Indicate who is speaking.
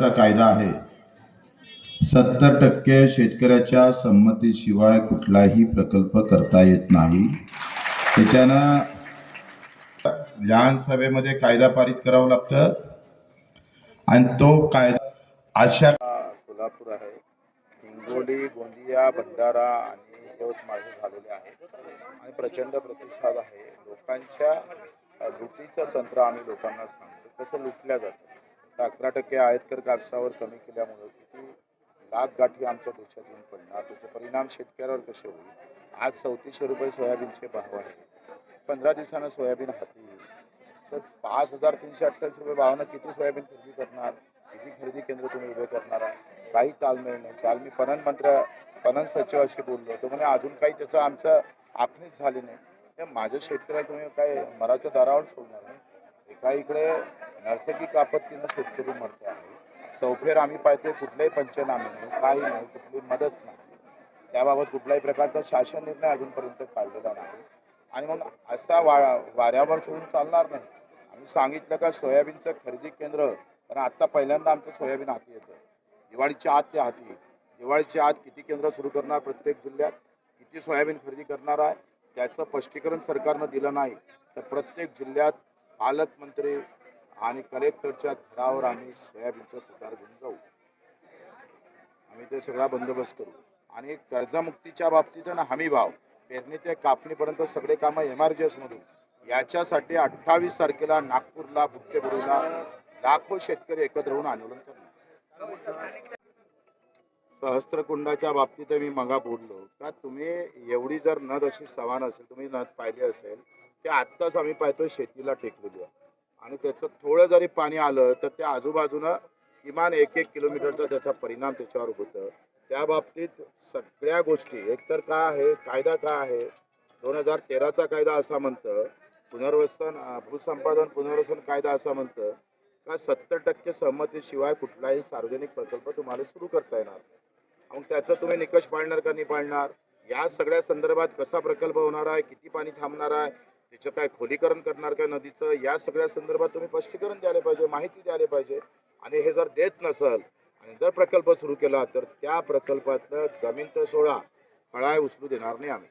Speaker 1: चा कायदा आहे. सत्तर टक्के शेतकऱ्याच्या संमतीशिवाय कुठलाही प्रकल्प करता येत नाही. त्याच्यानं विधानसभेमध्ये कायदा पारित करावं लागतं. आणि तो कायदा अशा
Speaker 2: सोलापूर आहे. हिंगोली गोंदिया भंडारा आणि यवतमाळ झालेले आहे. आणि प्रचंड प्रतिसाद आहे. लोकांच्या लुटीचं तंत्र आम्ही लोकांना सांगतो. कसं लुटल्या जातं? तर अकरा टक्के आयतकर कापसावर कमी केल्यामुळं किती लाख गाठी आमच्या देशात येऊन पडणार? त्याचे परिणाम शेतकऱ्यावर कसे होईल? आज चौतीसशे रुपये सोयाबीनचे भाव आहे पंधरा दिवसानं सोयाबीन हाती येईल. तर पाच हजार तीनशे अठ्ठावीस रुपये भावानं किती सोयाबीन खरेदी करणार? किती खरेदी केंद्र तुम्ही उभे करणार? आहात काही तालमेळ नाही. काल मी पणन मंत्र पणन सचिवाशी बोललो तो म्हणे अजून काही त्याचं आमचं आखणीच झाली नाही. माझ्या शेतकऱ्याला तुम्ही काय मराच्या दारावर सोडणार नाही? एका इकडे नैसर्गिक आपत्तीनं शेतकरी मरतो आहे चौफेर आम्ही पाहतोय कुठलेही पंचनामे नाही काही नाही कुठली मदत नाही. त्याबाबत कुठल्याही प्रकारचा शासन निर्णय अजूनपर्यंत काढलेला नाही. आणि मग असा वा वाऱ्यावर सोडून चालणार नाही. आम्ही सांगितलं का सोयाबीनचं खरेदी केंद्र कारण आत्ता पहिल्यांदा आमचं सोयाबीन हाती येतं. दिवाळीच्या आत ते हाती दिवाळीच्या आत किती केंद्र सुरू करणार प्रत्येक जिल्ह्यात? किती सोयाबीन खरेदी करणार आहे? त्याचं स्पष्टीकरण सरकारनं दिलं नाही. तर प्रत्येक जिल्ह्यात पालकमंत्री आणि कलेक्टरच्या घरावर आम्ही सोयाबीनचं पुकार घेऊन जाऊ. आम्ही ते सगळा बंदोबस्त करू. आणि कर्जमुक्तीच्या बाबतीत ना हमी भाव पेरणी ते कापणीपर्यंत सगळे कामं एम आर जी एसमधून याच्यासाठी अठ्ठावीस तारखेला नागपूरला बुट्टेपुरीला लाखो शेतकरी एकत्र होऊन आंदोलन करणार. सहस्त्रकुंडाच्या बाबतीत मी मगा बोललो का तुम्ही एवढी जर नद अशी सवान असेल तुम्ही नद पाहिली असेल ते आत्ताच आम्ही पाहतो शेतीला टेकलेली आहे. आणि त्याचं थोडं जरी पाणी आलं तर त्या आजूबाजूनं किमान एक एक किलोमीटरचा त्याचा परिणाम त्याच्यावर होतं. त्या बाबतीत सगळ्या गोष्टी एकतर काय आहे कायदा काय आहे दोन हजार तेराचा कायदा असा म्हणतं पुनर्वसन भूसंपादन पुनर्वसन कायदा असा म्हणतं का सत्तर टक्के सहमतीशिवाय कुठलाही सार्वजनिक प्रकल्प तुम्हाला सुरू करता येणार मग त्याचं तुम्ही निकष पाळणार का नाही पाळणार? या सगळ्या संदर्भात कसा प्रकल्प होणार आहे? किती पाणी थांबणार आहे? त्याचं काय खोलीकरण करणार का नदीचं? या सगळ्या संदर्भात तुम्ही स्पष्टीकरण द्यायला पाहिजे माहिती द्यायला पाहिजे. आणि हे जर देत नसल आणि जर प्रकल्प सुरू केला तर त्या प्रकल्पातलं जमीन तर सोळा फळाय उचलू देणार नाही आम्ही.